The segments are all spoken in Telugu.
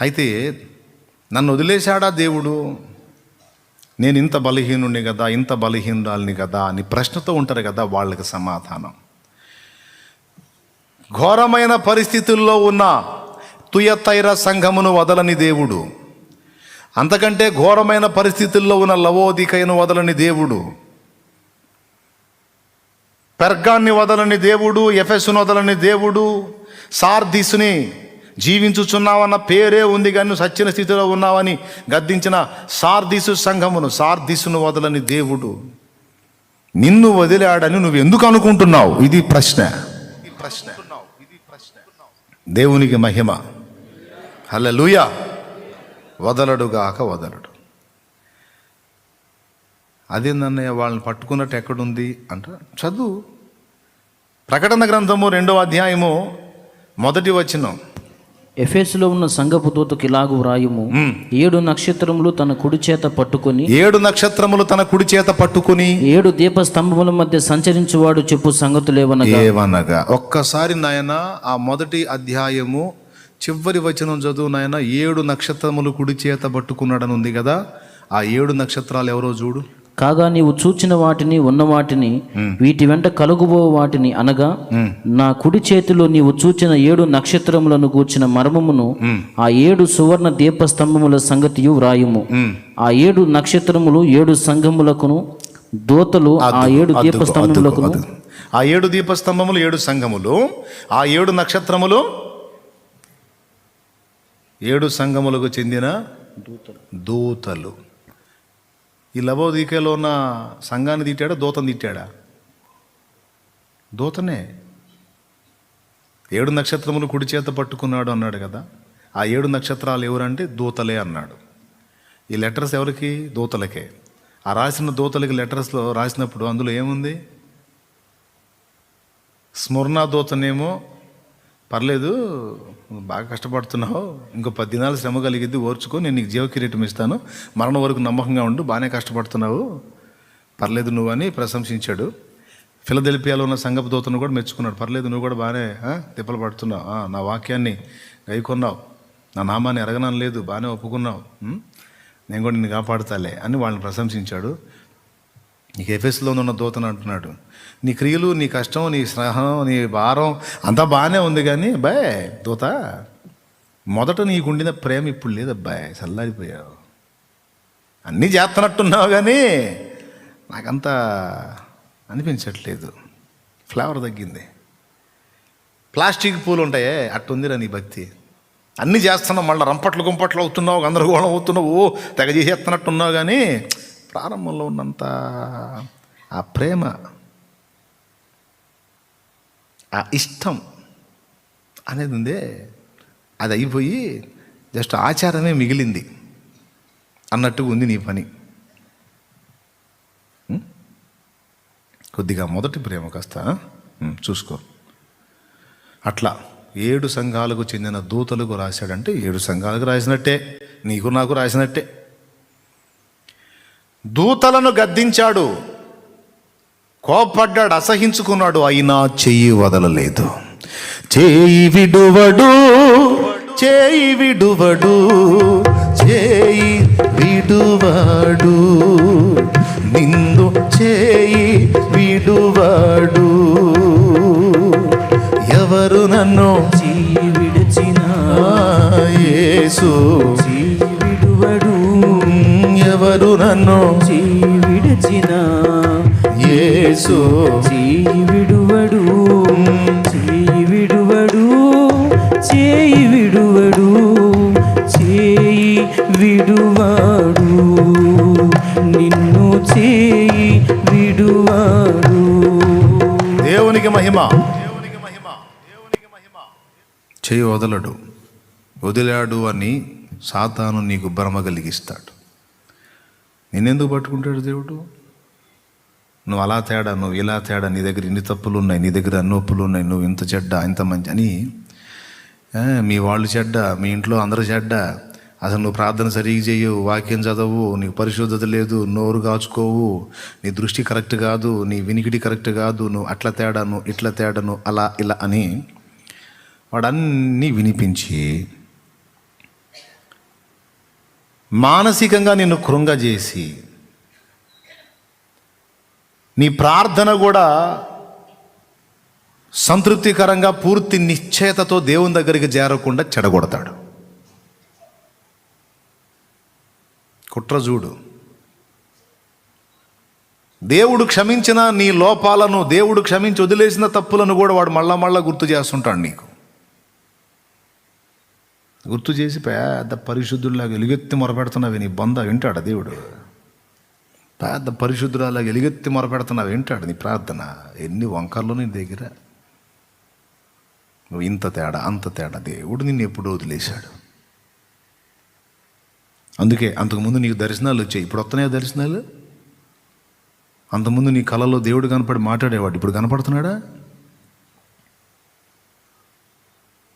అయితే నన్ను వదిలేశాడా దేవుడు? నేను ఇంత బలహీనుడిని కదా ఇంత బలహీనురాలిని కదా అని ప్రశ్నతో ఉంటారు కదా వాళ్ళకి సమాధానం. ఘోరమైన పరిస్థితుల్లో ఉన్న తుయతైర సంఘమును వదలని దేవుడు. అంతకంటే ఘోరమైన పరిస్థితుల్లో ఉన్న లవోదికైన వదలని దేవుడు. పెర్గాన్ని వదలని దేవుడు ఎఫెస్ను వదలని దేవుడు సార్దిస్ని జీవించుచున్నావన్న పేరే ఉంది కానీ నువ్వు సచ్చిన స్థితిలో ఉన్నావని గద్దించిన సార్దిసు సంఘమును సార్దిసును వదలని దేవుడు. నిన్ను వదిలాడని నువ్వు ఎందుకు అనుకుంటున్నావు? ఇది ప్రశ్న. ప్రశ్న. దేవునికి మహిమ. హల్లెలూయా. వదలడుగాక వదలడు. అదేందన్నయ్య వాళ్ళని పట్టుకున్నట్టు ఎక్కడుంది అంట. చదువు. ప్రకటన గ్రంథము రెండవ అధ్యాయము మొదటి వచనం. ఎఫెసులో ఉన్న సంగపు దూతకి ఇలాగు వ్రాయుము. ఏడు నక్షత్రములు తన కుడి చేత పట్టుకొని ఏడు నక్షత్రములు తన కుడి చేత పట్టుకుని ఏడు దీప స్తంభముల మధ్య సంచరించువాడు చెప్పు సంగతులేవనగా. ఏవనగా. ఒక్కసారి నాయన ఆ మొదటి అధ్యాయము చివరి వచనం చదువు నాయన ఏడు నక్షత్రములు కుడి చేత పట్టుకున్నాడని ఉంది కదా ఆ ఏడు నక్షత్రాలు ఎవరో చూడు. కాగా నీవు చూచిన వాటిని ఉన్న వాటిని వీటి వెంట కలుగుబో వాటిని అనగా నా కుడి చేతిలో నీవు చూచిన ఏడు నక్షత్రములను కూర్చిన మర్మమును ఆ ఏడు సువర్ణ దీపస్తంభముల సంగతియు వ్రాయుము. ఆ ఏడు నక్షత్రములు ఏడు సంఘములకును దూతలు ఆ ఏడు దీపస్తంభములకును. ఆ ఏడు దీపస్తంభములు ఏడు సంఘములు ఆ ఏడు నక్షత్రములు ఏడు సంఘములకు చెందిన దూతలు. ఈ లవోదీకలో ఉన్న సంఘాన్ని తిట్టాడా? దూతను తిట్టాడా? దూతనే. ఏడు నక్షత్రములు కుడి చేత పట్టుకున్నాడు అన్నాడు కదా. ఆ ఏడు నక్షత్రాలు ఎవరంటే దూతలే అన్నాడు. ఈ లెటర్స్ ఎవరికి? దూతలకే. ఆ రాసిన దూతలకి లెటర్స్లో రాసినప్పుడు అందులో ఏముంది? స్మరణ దూతనేమో పర్లేదు బాగా కష్టపడుతున్నావు ఇంకో పది దినాలు శ్రమ కలిగిద్ది ఓర్చుకో నేను నీకు జీవ కిరీటం ఇస్తాను. మరణం వరకు నమ్మకంగా ఉండు బాగానే కష్టపడుతున్నావు. పర్లేదు నువ్వు అని ప్రశంసించాడు. ఫిలదెలిపియాలో ఉన్న సంగపు దూతను కూడా మెచ్చుకున్నాడు. పర్లేదు నువ్వు కూడా బాగానే తిప్పలు పడుతున్నావు. నా వాక్యాన్ని గైకొన్నావు నా నామాన్ని ఎరగనం లేదు బాగానే ఒప్పుకున్నావు. నేను కూడా నిన్ను కాపాడుతాలే అని వాళ్ళని ప్రశంసించాడు. నీకు ఎఫెస్లో ఉన్న దూతను అంటున్నాడు. నీ క్రియలు నీ కష్టం నీ స్నేహం నీ భారం అంతా బాగానే ఉంది కానీ బాయ్ దూత మొదట నీకుండిన ప్రేమ ఇప్పుడు లేదు అబ్బాయి చల్లారిపోయావు. అన్నీ చేస్తున్నట్టున్నావు కానీ నాకంత అనిపించట్లేదు. ఫ్లేవర్ తగ్గింది. ప్లాస్టిక్ పూలు ఉంటాయే అట్టుందిరా నీ భక్తి. అన్నీ చేస్తున్నావు మళ్ళీ రంపట్లు గుంపట్లు అవుతున్నావు గందరగోళం అవుతున్నావు తెగ చేసేస్తున్నట్టున్నావు కానీ ప్రారంభంలో ఉన్నంత ఆ ప్రేమ ఆ ఇష్టం అనేది ఉందే అది అయిపోయి జస్ట్ ఆచారమే మిగిలింది అన్నట్టు ఉంది నీ పని. కొద్దిగా మొదటి ప్రేమ కాస్త చూసుకో. అట్లా ఏడు సంఘాలకు చెందిన దూతలకు రాశాడంటే ఏడు సంఘాలకు రాసినట్టే నీకు నాకు రాసినట్టే. దూతలను గద్దించాడు. కోపడ్డాడు అసహించుకున్నాడు అయినా చెయ్యి వదలలేదు. చేయి విడువడు చేయి విడువడు చేయి విడువాడు నిన్ను చేయి విడువాడు. ఎవరు నన్ను విడిచిన యేసు విడువడు ఎవరు నన్ను విడిచిన యేసు చేయి విడువడు చేయి విడువడు చేయి విడువడు చేయి విడువాడు నిన్ను చేయి విడువాడు దేవునికి మహిమ. చేయి వదలడు. వదిలాడు అని సాతాను నీకు భ్రమ కలిగిస్తాడు నిన్నెందుకు పట్టుకుంటాడు దేవుడు? నువ్వు అలా తేడా నువ్వు ఇలా తేడా నీ దగ్గర ఇన్ని తప్పులు ఉన్నాయి నీ దగ్గర అన్ని ఒప్పులు ఉన్నాయి నువ్వు ఇంత చెడ్డ ఇంత మంచి అని మీ వాళ్ళు చెడ్డ మీ ఇంట్లో అందరూ చెడ్డ అసలు నువ్వు ప్రార్థన సరిగ్గా చేయవు వాక్యం చదవు నీకు పరిశుద్ధత లేదు నోరు కాచుకోవు నీ దృష్టి కరెక్ట్ కాదు నీ వినికిడి కరెక్ట్ కాదు నువ్వు అట్లా తేడాను ఇట్లా తేడాను అలా ఇలా అని వాడన్నీ వినిపించి మానసికంగా నిన్ను కృంగజేసి నీ ప్రార్థన కూడా సంతృప్తికరంగా పూర్తి నిశ్చయతతో దేవుని దగ్గరికి చేరకుండా చెడగొడతాడు. కుట్ర చూడు. దేవుడు క్షమించిన నీ లోపాలను దేవుడు క్షమించి వదిలేసిన తప్పులను కూడా వాడు మళ్ళా మళ్ళా గుర్తు చేస్తుంటాడు నీకు. గుర్తు చేసి పెద్ద పరిశుద్ధుల్లాగా ఎలుగెత్తి మొరపెడుతున్నావు నీ బంధ వింటాడు దేవుడు? పెద్ద పరిశుద్ధురాలాగా ఎలుగెత్తి మొరపెడుతున్నావు వింటాడు నీ ప్రార్థన? ఎన్ని వంకర్లు నీ దగ్గర? నువ్వు ఇంత తేడా అంత తేడా దేవుడు నిన్ను ఎప్పుడు వదిలేశాడు. అందుకే అంతకుముందు నీకు దర్శనాలు వచ్చాయి. ఇప్పుడు వస్తున్నాయా దర్శనాలు? అంతకుముందు నీ కళలో దేవుడు కనపడి మాట్లాడేవాడు. ఇప్పుడు కనపడుతున్నాడా?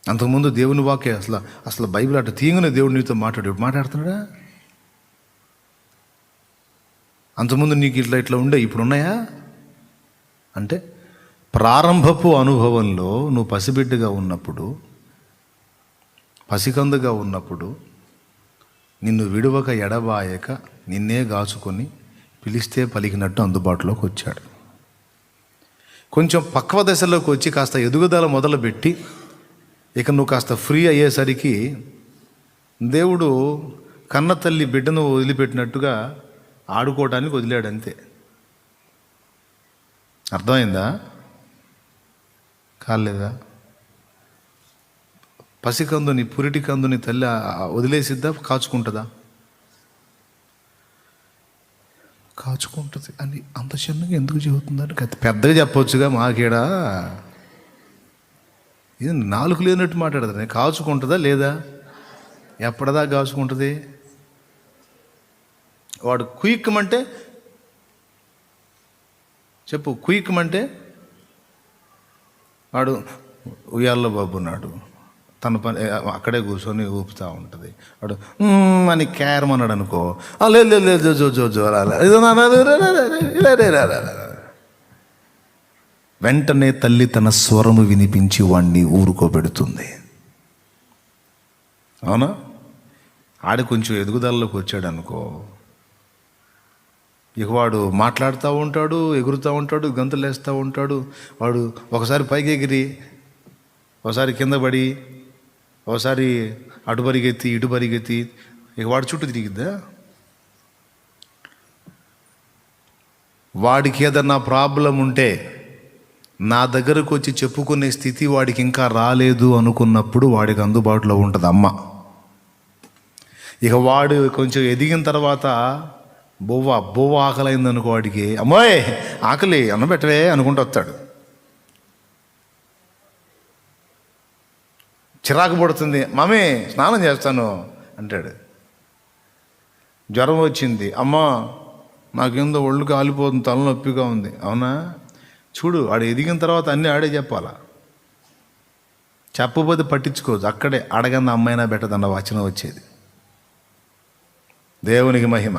అంతకుముందు దేవుని వాక్య అసలు అసలు బైబిల్ అటు తీయగానే దేవుడు నీతో మాట్లాడు. మాట్లాడుతున్నాడా? అంతకుముందు నీకు ఇట్లా ఇట్లా ఉండే ఇప్పుడు ఉన్నాయా? అంటే ప్రారంభపు అనుభవంలో నువ్వు పసిబిడ్డగా ఉన్నప్పుడు పసికందుగా ఉన్నప్పుడు నిన్ను విడువక ఎడబాయక నిన్నే గాచుకొని పిలిస్తే పలికినట్టు అందుబాటులోకి వచ్చాడు. కొంచెం పక్వ దశలోకి వచ్చి కాస్త ఎదుగుదల మొదలుపెట్టి ఇక నువ్వు కాస్త ఫ్రీ అయ్యేసరికి దేవుడు కన్న తల్లి బిడ్డను వదిలిపెట్టినట్టుగా ఆడుకోవడానికి వదిలాడు అంతే అర్థమైందా? కాలేదా? పసికందుని పురిటి కందుని తల్లి వదిలేసిద్దా? కాచుకుంటుందా? కాచుకుంటుంది. అని అంత చిన్నగా ఎందుకు చెబుతుందని పెద్దగా చెప్పొచ్చుగా మాకేడా? ఇది నాలుగు లేనట్టు మాట్లాడదు కాచుకుంటుందా లేదా ఎప్పటిదా కాచుకుంటుంది వాడు కుయిక్కమంటే చెప్పు కుయిక్కమంటే వాడు ఉయ్యాల్లో బాబు ఉన్నాడు తన పని అక్కడే కూర్చొని ఊపుతూ ఉంటుంది వాడు అని క్యారం అన్నాడు అనుకో లేదు లేదు జో జో జో జో రా, వెంటనే తల్లి తన స్వరము వినిపించి వాణ్ణి ఊరుకోబెడుతుంది. అవునా? ఆడ కొంచెం ఎదుగుదలలోకి వచ్చాడు అనుకో ఇక వాడు మాట్లాడుతూ ఉంటాడు ఎగురుతూ ఉంటాడు గంతులు వేస్తూ ఉంటాడు. వాడు ఒకసారి పైకి ఎగిరి ఒకసారి కింద పడి ఒకసారి అటు పరిగెత్తి ఇటు పరిగెత్తి ఇక వాడు చుట్టూ తిరిగిద్దా? వాడికి ఏదన్నా ప్రాబ్లం ఉంటే నా దగ్గరకు వచ్చి చెప్పుకునే స్థితి వాడికి ఇంకా రాలేదు అనుకున్నప్పుడు వాడికి అందుబాటులో ఉంటుంది అమ్మ. ఇక వాడు కొంచెం ఎదిగిన తర్వాత బొవ్వ బొవ్వ ఆకలైంది అనుకో వాడికి అమ్మోయ్ ఆకలి అన్న అనుకుంటూ వస్తాడు. చిరాకు పడుతుంది మమ్మీ స్నానం చేస్తాను అంటాడు. జ్వరం వచ్చింది అమ్మా నాకేందో ఒళ్ళు కాలిపోతుంది తలనొప్పిగా ఉంది. అవునా? చూడు ఆడు ఎదిగిన తర్వాత అన్నీ ఆడే చెప్పాలా? చెప్పబోతే పట్టించుకోవచ్చు అక్కడే అడగంద అమ్మాయినా పెట్టదన్న వచనం వచ్చేది. దేవునికి మహిమ.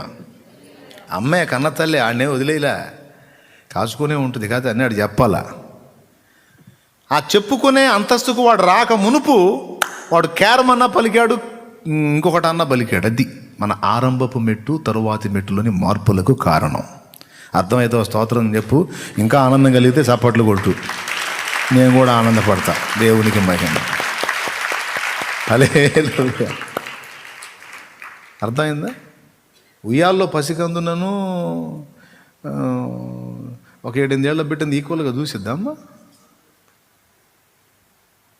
అమ్మాయి కన్న తల్లి ఆడనే వదిలేలా? కాసుకునే ఉంటుంది కాదు అన్నీ ఆడు చెప్పాలా? ఆ చెప్పుకునే అంతస్తుకు వాడు రాక మునుపు వాడు కేరమన్నా పలికాడు ఇంకొకటి అన్న పలికాడు అది మన ఆరంభపు మెట్టు తరువాతి మెట్టులోని మార్పులకు కారణం. అర్థమైతే స్తోత్రం చెప్పు. ఇంకా ఆనందం కలిగితే చప్పట్లు కొట్టు నేను కూడా ఆనందపడతా. దేవునికి మహిమ. అలే అర్థమైందా? ఉయ్యాల్లో పసికందునను ఒక ఏడెనిమిదేళ్ళ బిడ్డని ఈక్వల్గా చూసిద్దామా?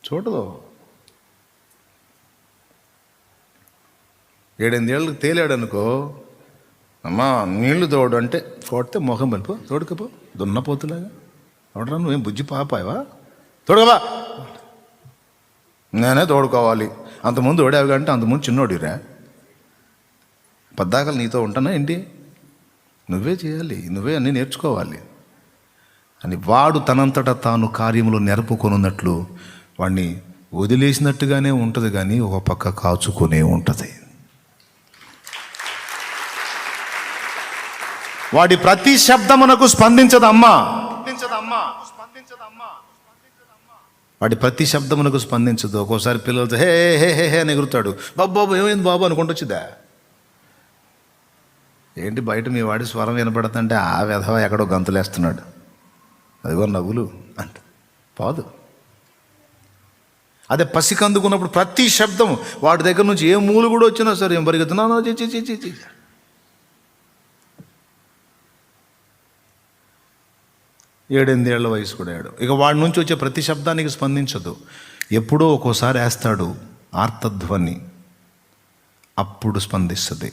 చూడదు. ఏడెనిమిదేళ్ళకి తేలాడనుకో అమ్మా నీళ్ళు తోడు అంటే కొడితే మొహం పలిపో తోడుకపో దున్నపోతులాగా. తోడరా నువ్వేం బుజ్జి పాపాయవా? తోడుకోవా నేనే తోడుకోవాలి. అంతకుముందు ఓడావు కంటే అంతకుముందు చిన్నోడిరా పద్దాకలు నీతో ఉంటానా ఏంటి? నువ్వే చేయాలి నువ్వే అన్నీ నేర్చుకోవాలి. అని వాడు తనంతట తాను కార్యములు నెరపుకొనున్నట్లు వాడిని వదిలేసినట్టుగానే ఉంటుంది కానీ ఒక పక్క కాచుకునే ఉంటుంది. వాడి ప్రతి శబ్దమునకు స్పందించదమ్మా వాడి ప్రతి శబ్దమునకు స్పందించదు ఒక్కోసారి పిల్లలతో హే హే హే హే అని ఎగురుతాడు బాబు బాబు ఏమైంది బాబు అనుకుంటూ వచ్చిందా ఏంటి బయట మీ వాడి స్వరం వినపడుతుంటే ఆ విధవ ఎక్కడో గంతులేస్తున్నాడు అదిగో నవ్వులు అంట పోదు అదే పసికందుకున్నప్పుడు ప్రతి శబ్దం వాడి దగ్గర నుంచి ఏ మూలు కూడా వచ్చినా సరే ఏం పరిగెత్తున్నా చి చి చి చి ఏడెనిమిదేళ్ళ వయసు కూడా ఏడు. ఇక వాడి నుంచి వచ్చే ప్రతి శబ్దానికి స్పందించదు. ఎప్పుడో ఒక్కోసారి వేస్తాడు ఆర్తధ్వని. అప్పుడు స్పందిస్తుంది.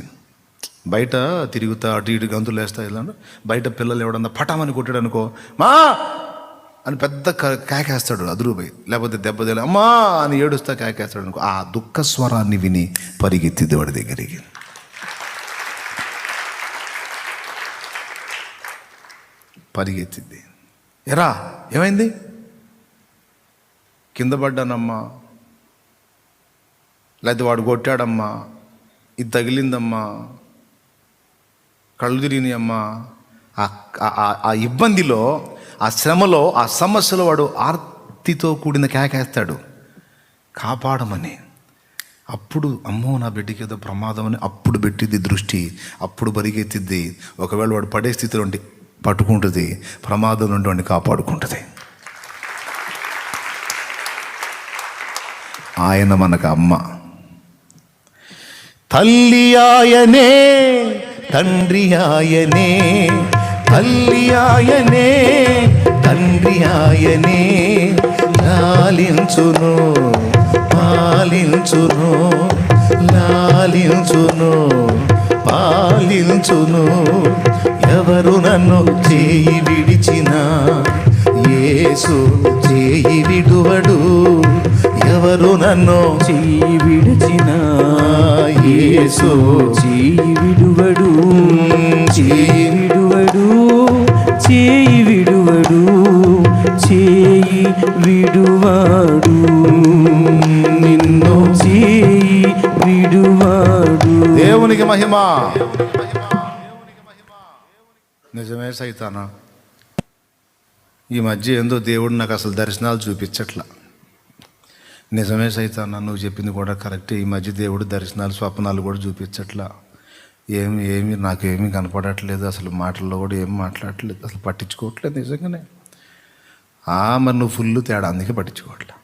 బయట తిరుగుతా అటు ఇటు గంతులు వేస్తా ఇలా బయట పిల్లలు ఎవడన్నా పటామని కొట్టాడు అనుకో మా! అని పెద్ద క- కేకేస్తాడు అదురుపోయి లేకపోతే దెబ్బ అమ్మా! అని ఏడుస్తా కేకేస్తాడు అనుకో ఆ దుఃఖ స్వరాన్ని విని పరిగెత్తిద్ది వాడి దగ్గరికి. పరిగెత్తిద్ది. ఎరా ఏమైంది? కింద పడ్డానమ్మా. లేకపోతే వాడు కొట్టాడమ్మా. ఇది తగిలిందమ్మా. కళ్ళు తిరిగినాయమ్మా ఆ- ఆ- ఇబ్బందిలో ఆ శ్రమలో ఆ సమస్యలో వాడు ఆర్తితో కూడిన కేకేస్తాడు. కాపాడమని. అప్పుడు అమ్మో నా బిడ్డకి ఏదో ప్రమాదం అని అప్పుడు పెట్టిద్ది దృష్టి. అప్పుడు పరిగెత్తిద్ది ఒకవేళ వాడు పడే స్థితిలో ఉండి పట్టుకుంటుంది ప్రమాదం నుండి వాడిని కాపాడుకుంటుంది. ఆయన మనకు అమ్మ. తల్లి ఆయనే తండ్రి ఆయనే తల్లి ఆయనే తండ్రి ఆయనే లాలించును పాలించును లాలించును పాలించును ఎవరు నన్ను చేయి విడిచిన. యేసు చేయి విడువడు. ఎవరు నన్ను చెయ్యి విడిచిన. యేసు చెయ్యి విడువడు. చేయి విడువడు. చేయి విడువడు. చేయి విడువాడు. నిన్ను చేయి విడువాడు. దేవునికి మహిమ. నిజమే సైతానా? ఈ మధ్య ఏందో దేవుడు నాకు అసలు దర్శనాలు చూపించట్లా. నిజమే సైతానా నువ్వు చెప్పింది కూడా కరెక్టే. ఈ మధ్య దేవుడు దర్శనాలు స్వప్నాలు కూడా చూపించట్లా. ఏమి ఏమి నాకేమీ కనపడట్లేదు. అసలు మాటల్లో కూడా ఏం మాట్లాడట్లేదు. అసలు పట్టించుకోవట్లేదు నిజంగానే. ఆ మరి నువ్వు ఫుల్ తేడా. అందుకే పట్టించుకోవట్లే.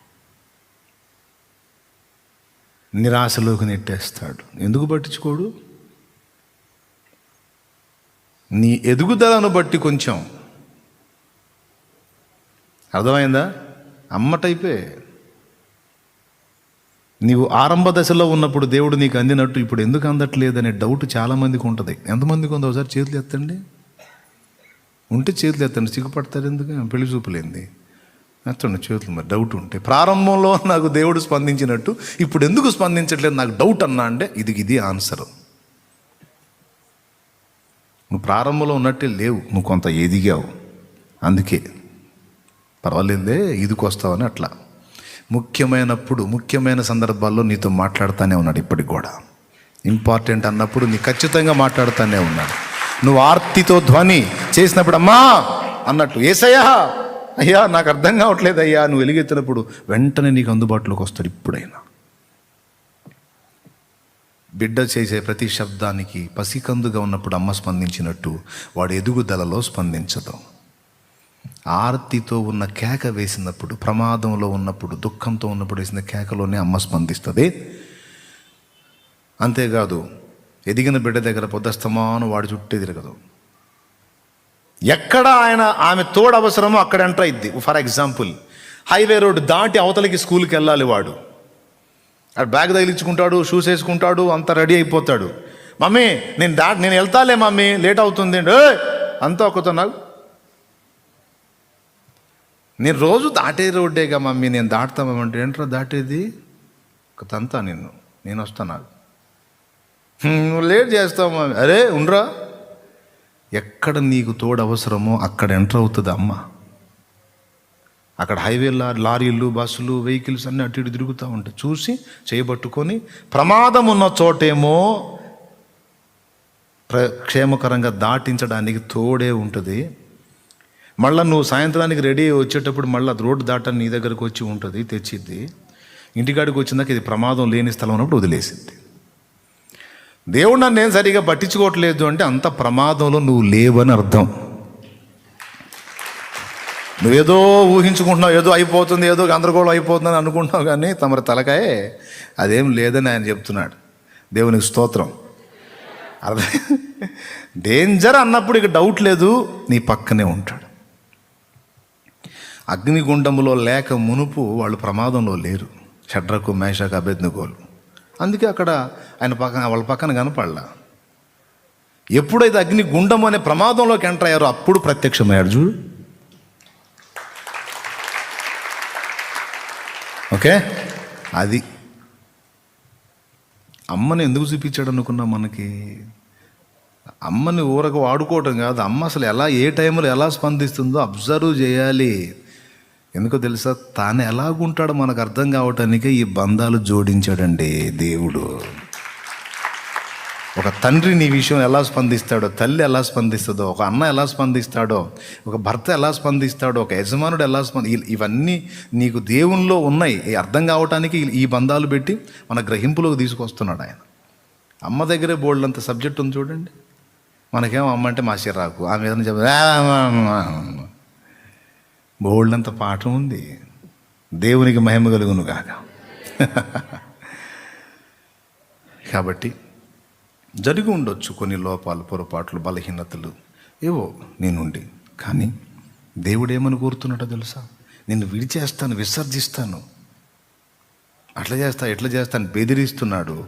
నిరాశలోకి నెట్టేస్తాడు. ఎందుకు పట్టించుకోడు? నీ ఎదుగుదలను బట్టి కొంచెం. అర్థమైందా? అమ్మ టైపే. నీవు ఆరంభ దశలో ఉన్నప్పుడు దేవుడు నీకు అందినట్టు ఇప్పుడు ఎందుకు అందట్లేదనే డౌట్ చాలామందికి ఉంటుంది. ఎంతమందికి ఉందో ఒకసారి చేతులు ఎత్తండి? ఉంటే చేతులు ఎత్తండి. సిగ్గుపడతారు ఎందుకు? పెళ్ళి చూపులేంది. ఎత్తండి చేతులు మరి డౌట్ ఉంటే. ప్రారంభంలో నాకు దేవుడు స్పందించినట్టు ఇప్పుడు ఎందుకు స్పందించట్లేదు నాకు డౌట్ అన్నా అంటే ఇది ఇది ఆన్సర్. నువ్వు ప్రారంభంలో ఉన్నట్టే లేవు నువ్వు కొంత ఎదిగావు. అందుకే. పర్వాలేదులే ఇదికొస్తావని అట్లా. ముఖ్యమైనప్పుడు ముఖ్యమైన సందర్భాల్లో నీతో మాట్లాడుతూనే ఉన్నాడు ఇప్పటికి కూడా. ఇంపార్టెంట్ అన్నప్పుడు నీ ఖచ్చితంగా మాట్లాడుతూనే ఉన్నాడు. నువ్వు ఆర్తితో ధ్వని చేసినప్పుడు అమ్మా! అన్నట్టు ఏసయ్యా! అయ్యా నాకు అర్థం కావట్లేదు అయ్యా నువ్వు వెలుగెత్తినప్పుడు వెంటనే నీకు అందుబాటులోకి వస్తాడు ఇప్పుడైనా. బిడ్డ చేసే ప్రతి శబ్దానికి పసికందుగా ఉన్నప్పుడు అమ్మ స్పందించినట్టు వాడు ఎదుగుదలలో స్పందించదు. ఆర్తితో ఉన్న కేక వేసినప్పుడు ప్రమాదంలో ఉన్నప్పుడు దుఃఖంతో ఉన్నప్పుడు వేసిన కేకలోనే అమ్మ స్పందిస్తుంది. అంతేకాదు ఎదిగిన బిడ్డ దగ్గర పొద్దస్తమాను వాడి చుట్టే తిరగదు. ఎక్కడ ఆయన ఆమె తోడు అవసరమో అక్కడ ఎంటర్ అయింది ఫర్ ఎగ్జాంపుల్ హైవే రోడ్డు దాటి అవతలకి స్కూల్కి వెళ్ళాలి వాడు. ఆడు బ్యాగ్ తగిలించుకుంటాడు షూస్ వేసుకుంటాడు అంతా రెడీ అయిపోతాడు. మమ్మీ నేను దా నేను వెళ్తాలే మమ్మీ లేట్ అవుతుంది. అంతా ఒకతో నాకు నేను రోజు దాటే రోడ్డేగా మమ్మీ నేను దాటుతామంటే ఏంట్రా దాటేది? ఒక తంతా నిన్ను నేను వస్తాను నువ్వు లేట్ చేస్తావు మమ్మీ. అరే ఉండరా. ఎక్కడ నీకు తోడు అవసరమో అక్కడ ఎంటర్ అవుతుంది అమ్మ. అక్కడ హైవే లారీలు బస్సులు వెహికల్స్ అన్నీ అటు ఇటు తిరుగుతూ ఉంటాయి చూసి చేయబట్టుకొని ప్రమాదం ఉన్న చోటేమో ప్ర క్షేమకరంగా దాటించడానికి తోడే ఉంటుంది. మళ్ళీ నువ్వు సాయంత్రానికి రెడీ వచ్చేటప్పుడు మళ్ళీ రోడ్డు దాటని నీ దగ్గరకు వచ్చి ఉంటుంది తెచ్చిద్ది. ఇంటికాడికి వచ్చిందాక ఇది ప్రమాదం లేని స్థలం అన్నప్పుడు వదిలేసిద్ది దేవుడు నన్ను నేను సరిగా పట్టించుకోవట్లేదు అంటే అంత ప్రమాదంలో నువ్వు లేవని అర్థం. నువ్వేదో ఊహించుకుంటున్నావు ఏదో అయిపోతుంది ఏదో గందరగోళం అయిపోతుందని అనుకుంటున్నావు కానీ తమరి తలకాయే అదేం లేదని ఆయన చెప్తున్నాడు. దేవునికి స్తోత్రం. అర్థం డేంజర్ అన్నప్పుడు ఇక డౌట్ లేదు నీ పక్కనే ఉంటాడు. అగ్నిగుండంలో లేక మునుపు వాళ్ళు ప్రమాదంలో లేరు. షడ్రకు మేషకు అభ్యర్థిగోలు అందుకే అక్కడ ఆయన పక్కన వాళ్ళ పక్కన కనపడలా. ఎప్పుడైతే అగ్ని గుండం అనే ప్రమాదంలోకి ఎంటర్ అయ్యారో అప్పుడు ప్రత్యక్షమయ్యాడు చూడు. ఓకే? అది. అమ్మని ఎందుకు చూపించాడు అనుకున్నా మనకి? అమ్మని ఊరకు వాడుకోవటం కాదు. అమ్మ అసలు ఎలా ఏ టైంలో ఎలా స్పందిస్తుందో అబ్జర్వ్ చేయాలి. ఎందుకో తెలుసా? తాను ఎలాగుంటాడో మనకు అర్థం కావటానికే ఈ బంధాలు జోడించాడండి దేవుడు. ఒక తండ్రి నీ విషయం ఎలా స్పందిస్తాడో తల్లి ఎలా స్పందిస్తుందో ఒక అన్న ఎలా స్పందిస్తాడో ఒక భర్త ఎలా స్పందిస్తాడో ఒక యజమానుడు ఎలా స్పంది ఇవన్నీ నీకు దేవునిలో ఉన్నాయి. అర్థం కావటానికి ఈ- బంధాలు పెట్టి మన గ్రహింపులోకి తీసుకొస్తున్నాడు ఆయన. అమ్మ దగ్గరే బోల్డ్ సబ్జెక్ట్ ఉంది చూడండి. మనకేమో అమ్మ అంటే మా చిరాకు. ఆమె ఏదైనా చెప్ప బోల్డ్ అంత పాఠం ఉంది. దేవునికి మహిమ కలుగును కాక కాబట్టి జరిగి ఉండొచ్చు కొన్ని లోపాలు పొరపాట్లు బలహీనతలు. ఏవో నేనుండి కానీ దేవుడు ఏమని కోరుతున్నాడో తెలుసా? నిన్ను విడిచేస్తాను విసర్జిస్తాను. అట్లా చేస్తా ఎట్లా చేస్తాను బెదిరిస్తున్నాడు.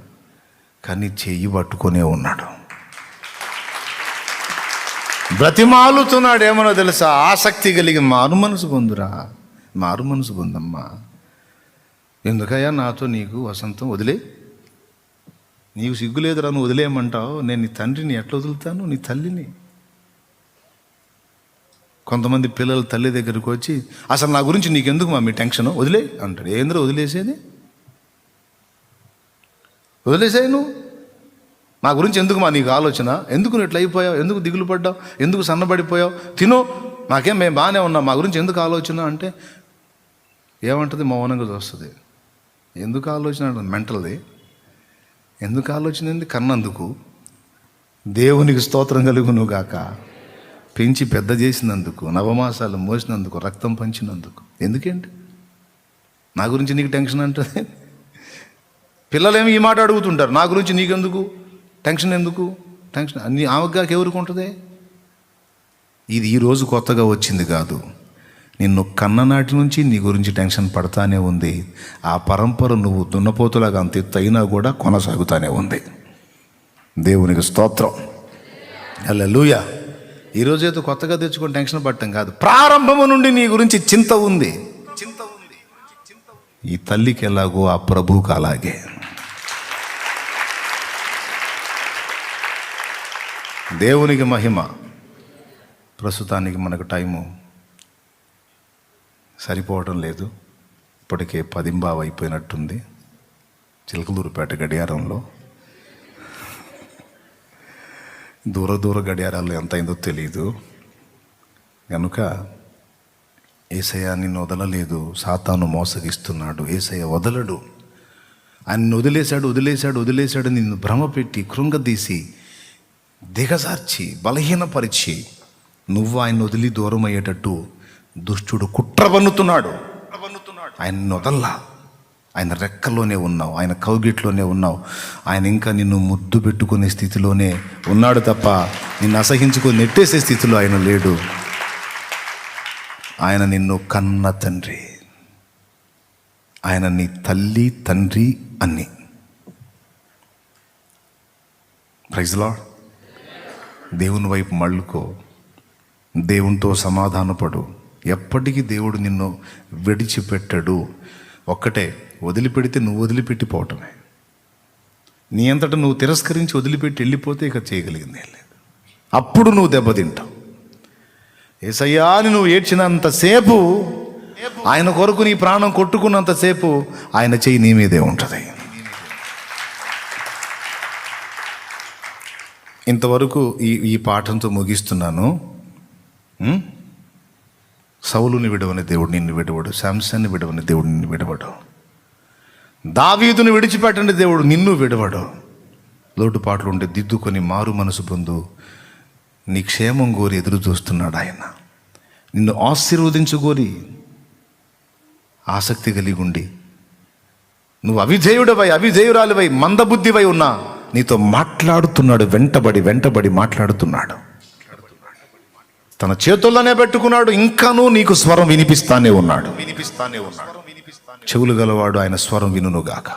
కానీ చెయ్యి పట్టుకొనే ఉన్నాడు. బ్రతిమాలుతున్నాడు ఏమనో తెలుసా? ఆసక్తి కలిగి మారు మనసు పొందురా. మారు మనసు పొందమ్మా. ఎందుకయ్యా నాతో నీకు వసంతం వదిలే? నీవు సిగ్గులేదురా నువ్వు వదిలేయమంటావు. నేను నీ తండ్రిని ఎట్లా వదులుతాను? నీ తల్లిని. కొంతమంది పిల్లలు తల్లి దగ్గరికి వచ్చి అసలు నా గురించి నీకెందుకు మా మీ టెన్షన్? వదిలే అంటాడు. ఏంద్ర వదిలేసేది? వదిలేసాయి నువ్వు. నా గురించి ఎందుకు మా నీకు ఆలోచన? ఎందుకు నువ్వు ఇట్లా అయిపోయావు? ఎందుకు దిగులు పడ్డావు? ఎందుకు సన్నబడిపోయావు? తిను. నాకేం మేము బాగానే ఉన్నాం. మా గురించి ఎందుకు ఆలోచన? అంటే ఏమంటుంది? మౌనంగా చూస్తుంది. ఎందుకు ఆలోచన మెంటల్ది. ఎందుకు ఆలోచన కన్నందుకు. దేవునికి స్తోత్రం కలుగును గాక. పెంచి పెద్ద చేసినందుకు నవమాసాలు మోసినందుకు రక్తం పంచినందుకు. ఎందుకేంటి? నా గురించి నీకు టెన్షన్ అంటే పిల్లలేమి ఈ మాట అడుగుతుంటారు నా గురించి నీకెందుకు? టెన్షన్ ఎందుకు? టెన్షన్ నీ ఆమెగాకి ఎవరికి ఉంటుంది? ఇది ఈరోజు కొత్తగా వచ్చింది కాదు. నిన్ను కన్ననాటి నుంచి నీ గురించి టెన్షన్ పడతానే ఉంది. ఆ పరంపర నువ్వు దున్నపోతులాగా అంత ఎత్తు కూడా కొనసాగుతానే ఉంది. దేవునికి స్తోత్రం. అలా లూయ ఈరోజు ఏదో కొత్తగా తెచ్చుకొని టెన్షన్ పడటం కాదు. ప్రారంభము నుండి నీ గురించి చింత ఉంది. చింత ఉంది. ఈ తల్లికి ఎలాగో ఆ ప్రభువుకి అలాగే. దేవునికి మహిమ. ప్రస్తుతానికి మనకు టైము. సరిపోవడం లేదు. ఇప్పటికే పదింబావ అయిపోయినట్టుంది చిలకలూరుపేట గడియారంలో. దూర దూర గడియారాలు ఎంత అయిందో తెలియదు కనుక ఏసయ్య నిన్ను వదలలేదు. సాతాను మోసగిస్తున్నాడు. ఏసయ్య వదలడు. ఆయన వదిలేశాడు వదిలేశాడు వదిలేశాడు. నిన్ను భ్రమ పెట్టి కృంగదీసి దిగజార్చి బలహీనపరిచి నువ్వు ఆయన వదిలి దూరం అయ్యేటట్టు దుష్టుడు కుట్ర వన్నుతున్నాడు. ఆయన వదల్లా? ఆయన రెక్కలోనే ఉన్నావు ఆయన కౌగిట్లోనే ఉన్నావు. ఆయన ఇంకా నిన్ను ముద్దు పెట్టుకునే స్థితిలోనే ఉన్నాడు తప్ప నిన్ను అసహించుకొని నెట్టేసే స్థితిలో ఆయన లేడు. ఆయన నిన్ను కన్న తండ్రి. ఆయన నీ తల్లి తండ్రి అన్ని. ప్రైజ్లా దేవుని వైపు మళ్ళుకో. దేవునితో సమాధానపడు. ఎప్పటికీ దేవుడు నిన్ను విడిచిపెట్టడు. ఒక్కటే వదిలిపెడితే నువ్వు వదిలిపెట్టిపోవటమే. నీ అంతటా నువ్వు తిరస్కరించి వదిలిపెట్టి వెళ్ళిపోతే ఇక చేయగలిగింది లేదు. అప్పుడు నువ్వు దెబ్బతింటావు. ఏసయ్యా అని నువ్వు ఏడ్చినంతసేపు ఆయన కొరకు నీ ప్రాణం కొట్టుకున్నంతసేపు ఆయన చెయ్యి నీ మీదే ఉంటుంది. ఇంతవరకు ఈ ఈ పాఠంతో ముగిస్తున్నాను. సౌలుని విడవని దేవుడు నిన్ను విడవడు శాంసన్ని విడవని దేవుడు నిన్ను విడవడు. దావీదుని విడిచిపెట్టండి దేవుడు నిన్ను విడవడు. లోటుపాట్లు ఉంటే దిద్దుకొని మారు మనసు పొందు నీ క్షేమం కోరి ఎదురు చూస్తున్నాడు ఆయన. నిన్ను ఆశీర్వదించుకోరి ఆసక్తి కలిగి ఉండి. నువ్వు అవిధేయుడవై అవిధేయురాలివై మందబుద్ధివై ఉన్నా నీతో మాట్లాడుతున్నాడు వెంటబడి వెంటబడి మాట్లాడుతున్నాడు. తన చేతుల్లోనే పెట్టుకున్నాడు ఇంకానూ నీకు స్వరం వినిపిస్తానే ఉన్నాడు. వినిపిస్తానే ఉన్నాడు చెవులు గలవాడు ఆయన స్వరం వినుగాక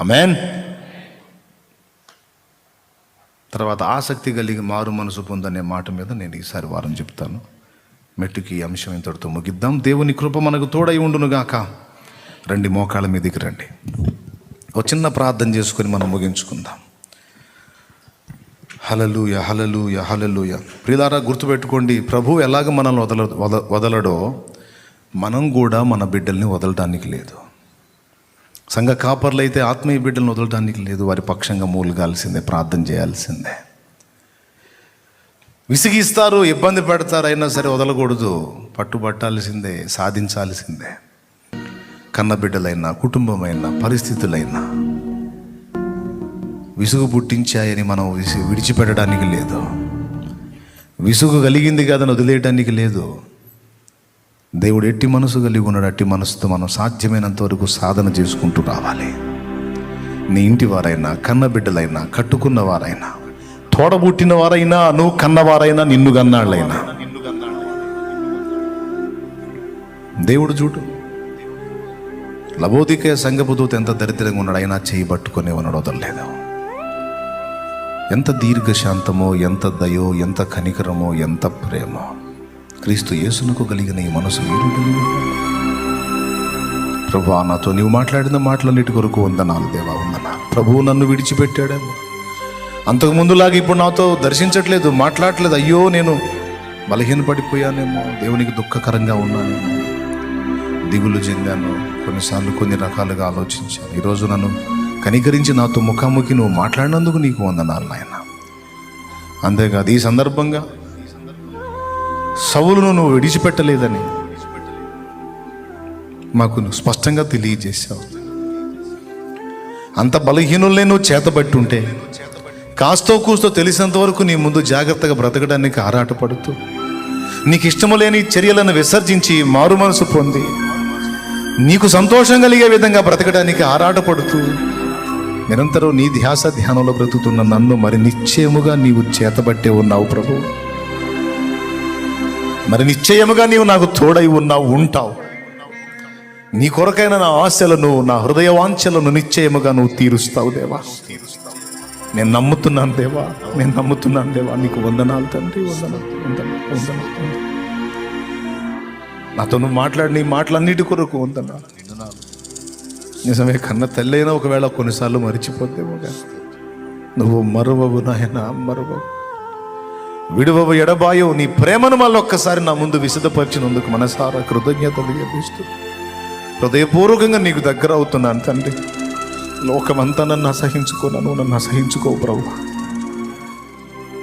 అమెన్ తర్వాత ఆసక్తి కలిగి మారు మనసు పొందనే మాట మీద నేను ఈసారి వారం చెప్తాను. మెట్టుకి ఈ అంశం ఇంతటితో ముగిద్దాం. దేవుని కృప మనకు తోడై ఉండునుగాక. రండి మోకాళ్ళ మీదకి రండి. ఒక చిన్న ప్రార్థన చేసుకొని మనం ముగించుకుందాం. హలలుయ హలలుయ హలలుయ ప్రియులారా గుర్తుపెట్టుకోండి ప్రభు ఎలాగ మనల్ని వదల వద వదలడో మనం కూడా మన బిడ్డల్ని వదలడానికి లేదు. సంఘ కాపర్లైతే ఆత్మీయ బిడ్డలను వదలడానికి లేదు వారి పక్షంగా మూలగాల్సిందే ప్రార్థన చేయాల్సిందే. విసిగిస్తారు ఇబ్బంది పెడతారు అయినా సరే వదలకూడదు పట్టుబట్టాల్సిందే సాధించాల్సిందే. కన్నబిడ్డలైనా కుటుంబమైనా పరిస్థితులైనా విసుగు పుట్టించాయని మనం విసి విడిచిపెట్టడానికి లేదు. విసుగు కలిగింది కాదని వదిలేయటానికి లేదు. దేవుడు ఎట్టి మనసు కలిగి ఉన్నాడు అట్టి మనసుతో మనం సాధ్యమైనంత వరకు సాధన చేసుకుంటూ రావాలి. నీ ఇంటి వారైనా కన్న బిడ్డలైనా కట్టుకున్న వారైనా తోడబుట్టిన వారైనా నువ్వు కన్నవారైనా నిన్ను కన్నాళ్ళైనా. దేవుడు చూడు. లబోదికే సంగపు దూత ఎంత దరిద్రంగా ఉన్నాడు అయినా చేయి పట్టుకునే ఉన్నాడు వదలలేదు. ఎంత దీర్ఘశాంతమో ఎంత దయో ఎంత కనికరమో ఎంత ప్రేమో. క్రీస్తు యేసునకు కలిగిన ఈ మనసు మీరు ప్రభా నాతో నీవు మాట్లాడిన మాటలన్నిటి కొరకు వందనాలు దేవా వందనాలు ప్రభువు నన్ను విడిచిపెట్టాడేమో అంతకుముందులాగా ఇప్పుడు నాతో దర్శించట్లేదు మాట్లాడట్లేదు. అయ్యో నేను బలహీనపడిపోయానేమో దేవునికి దుఃఖకరంగా ఉన్నానేమో. దిగులు చెందాను కొన్నిసార్లు కొన్ని రకాలుగా ఆలోచించాను. ఈరోజు నన్ను కనికరించి నాతో ముఖాముఖి నువ్వు మాట్లాడినందుకు నీకు వందనాలు నాయన. అంతేకాదు ఈ సందర్భంగా సవులను నువ్వు విడిచిపెట్టలేదని మాకు నువ్వు స్పష్టంగా తెలియజేశావు. అంత బలహీనులే నువ్వు చేతబట్టుంటే కాస్తో కూస్తో తెలిసినంత వరకు నీ ముందు జాగ్రత్తగా బ్రతకడానికి ఆరాటపడుతూ నీకు ఇష్టము లేని చర్యలను విసర్జించి మారు మనసు పొంది నీకు సంతోషం కలిగే విధంగా బ్రతకడానికి ఆరాటపడుతూ నిరంతరం నీ ధ్యాస ధ్యానంలో బ్రతుకుతున్న నన్ను మరి నిశ్చయముగా నీవు చేతబట్టే ఉన్నావు ప్రభు. మరి నిశ్చయముగా నీవు నాకు తోడై ఉన్నావు ఉంటావు. నీ కొరకైన నా ఆశలను నా హృదయ వాంఛలను నిశ్చయముగా నువ్వు తీరుస్తావు దేవా. నేను నమ్ముతున్నాను దేవా నేను నమ్ముతున్నాను దేవా. నీకు వందనాలు తండ్రి వందనాలు వందనాలు వందనాలు నాతో నువ్వు మాట్లాడి నీ మాటలన్నిటి కొరకు వందనాలు. నిజమే కన్న తెల్లైనా ఒకవేళ కొన్నిసార్లు మరిచిపోతేమో నువ్వు మరువవు నాయన మరువవు. విడువవు ఎడబాయవు నీ ప్రేమను మళ్ళీ ఒక్కసారి నా ముందు విశదపరిచినందుకు మనసారా కృతజ్ఞతలు చెల్లిస్తూ హృదయపూర్వకంగా నీకు దగ్గర అవుతున్నాను తండ్రి. లోకమంతా నన్ను అసహించుకోను నన్ను అసహించుకోవు ప్రభు.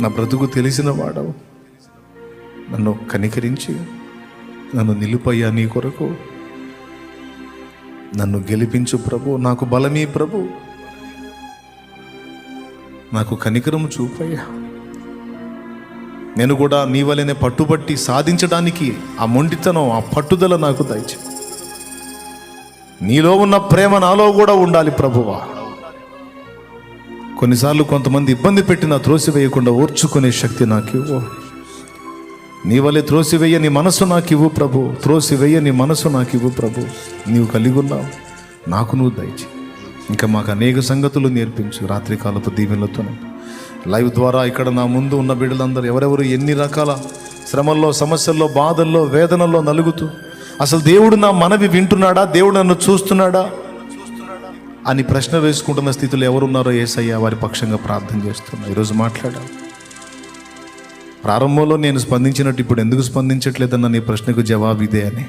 నా బ్రతుకు తెలిసిన వాడవు. నన్ను కనికరించి నన్ను నిలుపయ్యా నీ కొరకు. నన్ను గెలిపించు ప్రభు నాకు బలమీ ప్రభు. నాకు కనికరము చూపయ్యా. నేను కూడా నీ వలనే పట్టుబట్టి సాధించడానికి ఆ మొండితనం ఆ పట్టుదల నాకు దయచే నీలో ఉన్న ప్రేమ నాలో కూడా ఉండాలి ప్రభువా. కొన్నిసార్లు కొంతమంది ఇబ్బంది పెట్టినా త్రోసివేయకుండా ఓర్చుకునే శక్తి నాకు ఇవ్వు నీ వల్లే త్రోసివేయ నీ మనసు నాకు ఇవ్వు ప్రభు. త్రోసివేయ నీ మనసు నాకు ఇవ్వు ప్రభు. నీవు కలిగి ఉన్నావు నాకు నువ్వు దయచి ఇంకా మాకు అనేక సంగతులు నేర్పించు రాత్రికాలపు దీవెనలతోనే. లైవ్ ద్వారా ఇక్కడ నా ముందు ఉన్న బిడ్డలందరూ ఎవరెవరు ఎన్ని రకాల శ్రమల్లో సమస్యల్లో బాధల్లో వేదనల్లో నలుగుతూ అసలు దేవుడు నా మనవి వింటున్నాడా? దేవుడు నన్ను చూస్తున్నాడా? అని ప్రశ్న వేసుకుంటున్న స్థితిలో ఎవరున్నారో ఏసయ్యా వారి పక్షంగా ప్రార్థన చేస్తున్నా. ఈరోజు మాట్లాడా ప్రారంభంలో నేను స్పందించినట్టు ఇప్పుడు ఎందుకు స్పందించట్లేదన్న నీ ప్రశ్నకు జవాబు ఇదే అని.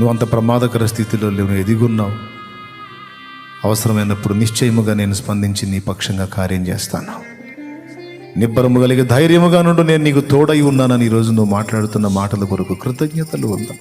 నువ్వు అంత ప్రమాదకర స్థితిలో లేవు నువ్వు ఎదిగున్నావు. అవసరమైనప్పుడు నిశ్చయముగా నేను స్పందించి నీ పక్షంగా కార్యం చేస్తాను. నిబ్బరము కలిగి ధైర్యముగా నుండి నేను నీకు తోడై ఉన్నానని ఈరోజు నువ్వు మాట్లాడుతున్న మాటల కొరకు కృతజ్ఞతలు ఉందా.